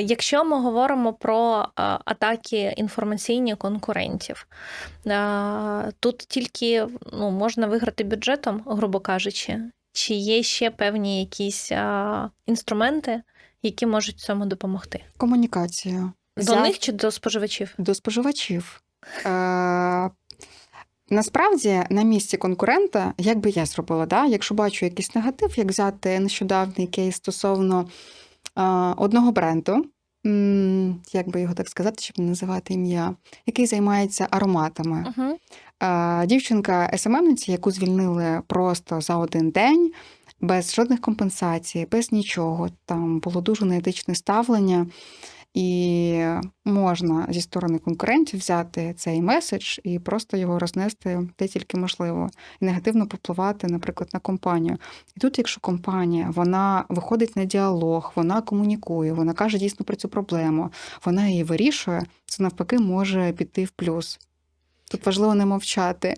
Якщо ми говоримо про атаки інформаційні конкурентів, тут тільки ну, можна виграти бюджетом, грубо кажучи, чи є ще певні якісь інструменти, які можуть цьому допомогти? Комунікацію. До Взяти них чи до споживачів? до споживачів. Е, Насправді, на місці конкурента, як би я зробила, да? якщо бачу якийсь негатив, як взяти нещодавний кейс стосовно одного бренду, як би його так сказати, щоб не називати ім'я, який займається ароматами. Uh -huh. Дівчинка СММниця, яку звільнили просто за один день, без жодних компенсацій, без нічого. Там було дуже неетичне ставлення, і можна зі сторони конкурентів взяти цей меседж і просто його рознести де тільки можливо, і негативно попливати, наприклад, на компанію. І тут, якщо компанія вона виходить на діалог, вона комунікує, вона каже дійсно про цю проблему, вона її вирішує, це навпаки може піти в плюс. Тут важливо не мовчати.